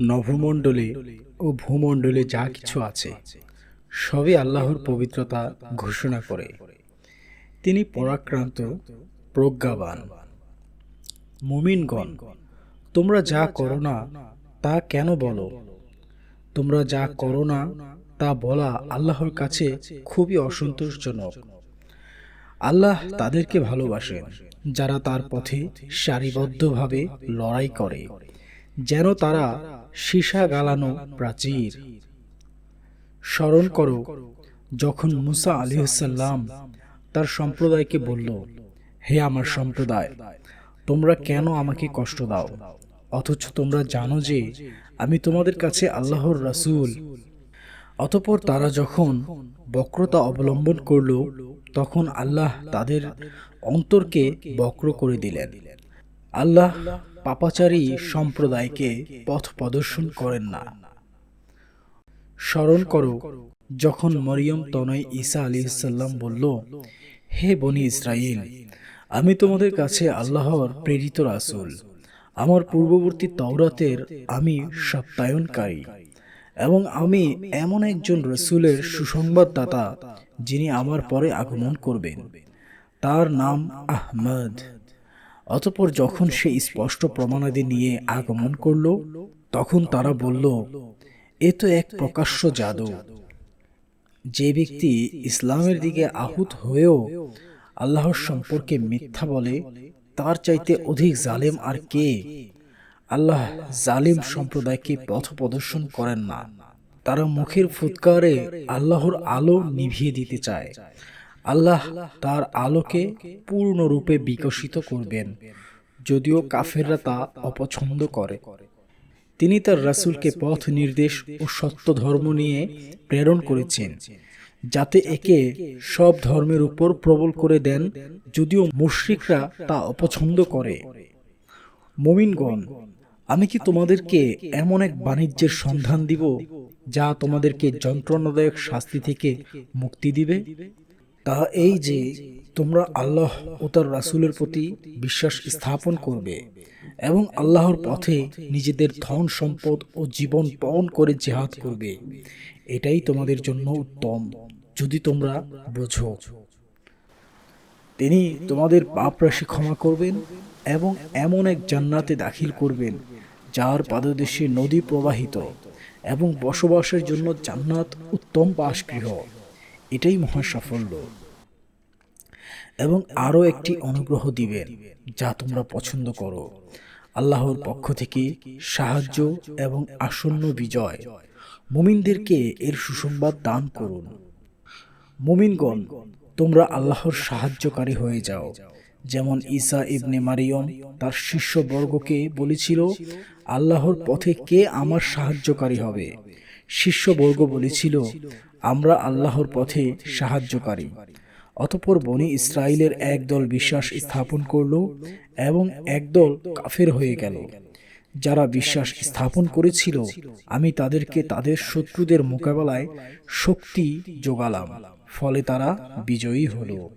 নভমণ্ডলে ও ভূমণ্ডলে যা কিছু আছে, সবই আল্লাহর পবিত্রতা ঘোষণা করে। তিনি পরাক্রান্ত, প্রজ্ঞাবান। মুমিনগণ, তোমরা যা করো না, তা কেন বলো? তোমরা যা করো না, তা বলা আল্লাহর কাছে খুবই অসন্তোষজনক। আল্লাহ তাদেরকে ভালোবাসেন, যারা তার পথে সারিবদ্ধভাবে লড়াই করে। যেন তারা সীসা গালানো প্রাচীর। স্মরণ করো, যখন মুসা আলিহাল্লাম তার সম্প্রদায়কে বলল, হে আমার সম্প্রদায়, তোমরা কেন আমাকে কষ্ট দাও? অথচ তোমরা জানো যে আমি তোমাদের কাছে আল্লাহর রাসূল। অতপর তারা যখন বক্রতা অবলম্বন করল, তখন আল্লাহ তাদের অন্তরকে বক্র করে দিলেন। আল্লাহ পাপাচারী সম্প্রদায়কে পথ প্রদর্শন করেন না। স্মরণ করো, যখন মরিয়ম তনয় ঈসা আলী সাল্লাম বলল, হে বনি ইসরাইল আমি তোমাদের কাছে আল্লাহর প্রেরিত রাসূল। আমার পূর্ববর্তী তওরাতের আমি সত্যায়নকারী এবং আমি এমন একজন রসুলের সুসংবাদদাতা যিনি আমার পরে আগমন করবেন। তার নাম আহমদ। অতপর যখন সে স্পষ্ট প্রমাণাদি নিয়ে আগমন করল, তখন তারা বলল, এ তো এক প্রকাশ্য জাদু। যে ব্যক্তি ইসলামের দিকে আহুত হয়েও আল্লাহর সম্পর্কে মিথ্যা বলে, তার চাইতে অধিক জালেম আর কে? আল্লাহ জালিম সম্প্রদায়কে পথ প্রদর্শন করেন না। তারা মুখের ফুৎকারে আল্লাহর আলো নিভিয়ে দিতে চায়। আল্লাহ তার আলোকে পূর্ণরূপে বিকশিত করবেন, যদিও কাফেররা তা অপছন্দ করে। তিনি তার রাসূলকে পথ নির্দেশ ও সত্য ধর্ম নিয়ে প্রেরণ করেছেন, যাতে একে সব ধর্মের উপর প্রবল করে দেন, যদিও মুশরিকরা তা অপছন্দ করে। মুমিনগণ, আমি কি তোমাদেরকে এমন এক বাণিজ্যের সন্ধান দিব, যা তোমাদেরকে যন্ত্রণাদায়ক শাস্তি থেকে মুক্তি দিবে? তা এই যে তোমরা আল্লাহ ও তার রাসূলের প্রতি বিশ্বাস স্থাপন করবে এবং আল্লাহর পথে নিজেদের ধন সম্পদ ও জীবন পণ করে জেহাদ করবে। এটাই তোমাদের জন্য উত্তম, যদি তোমরা বোঝো। তিনি তোমাদের পাপ রাশি ক্ষমা করবেন এবং এমন এক জান্নাতে দাখিল করবেন, যার পাদদেশে নদী প্রবাহিত এবং বসবাসের জন্য জান্নাত উত্তম বাসগৃহ। এটাই মহা সাফল্য এবং আরও একটি অনুগ্রহ দিবেন যা তোমরা পছন্দ করো। আল্লাহর পক্ষ থেকে সাহায্য এবং আসন্ন বিজয়। মুমিনদেরকে এর সুসংবাদ দান করুন। মুমিনগণ, তোমরা আল্লাহর সাহায্যকারী হয়ে যাও। যেমন ঈসা ইবনে মারিয়ম তার শিষ্যবর্গকে বলেছিল, আল্লাহর পথে কে আমার সাহায্যকারী হবে? শিষ্যবর্গ বলেছিল আমরা আল্লাহর পথে সাহায্যকারী। অতপর বনি ইসরায়েলের একদল বিশ্বাস স্থাপন করল এবং একদল কাফের হয়ে গেল। যারা বিশ্বাস স্থাপন করেছিল, আমি তাদেরকে তাদের শত্রুদের মোকাবেলায় শক্তি যোগালাম, ফলে তারা বিজয়ী হলো।